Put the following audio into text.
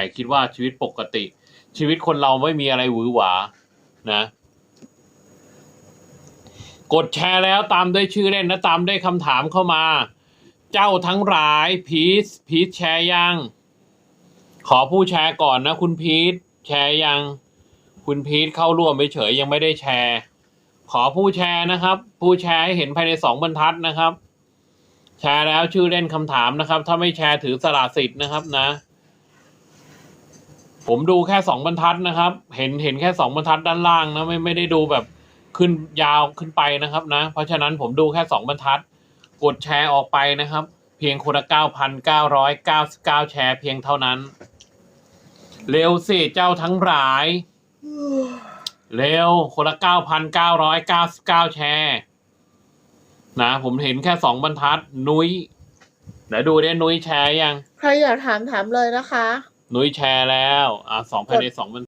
แต่คิดว่าชีวิตปกติ ชีวิตคนเราไม่มีอะไรหวือหวานะกดแชร์แล้วตามด้วยชื่อเล่นและตามด้วยคำถามเข้ามา เจ้าทั้งหลายพีทพีทแชร์ยัง ขอผู้แชร์ก่อนนะ คุณพีทแชร์ยัง คุณพีทเข้าร่วมไปเฉยยังไม่ได้แชร์ ขอผู้แชร์นะครับ ผู้แชร์ให้เห็นภายในสองบรรทัดนะครับ แชร์แล้วชื่อเล่นคำถามนะครับ ถ้าไม่แชร์ถือสละสิทธิ์นะครับนะ ผมดูแค่สองบรรทัดนะครับ เห็นเห็นแค่สองบรรทัดด้านล่างนะไม่ไม่ได้ดูแบบขึ้นยาวขึ้นไปนะครับนะ เพราะฉะนั้นผมดูแค่สองบรรทัด กดแชร์ออกไปนะครับ เพียงคนละเก้าพันเก้าร้อยเก้าสิบเก้าแชร์เพียงเท่านั้น เร็วสิเจ้าทั้งหลาย เร็วคนละเก้าพันเก้าร้อยเก้าสิบเก้าแชร์นะผมเห็นแค่สองบรรทัด นุ้ยเดี๋ยวดูได้นุ้ยแชร์ยัง ใครอยากถามถามเลยนะคะ นุ้ยแชร์แล้ว อ่าสองภายในสองวัน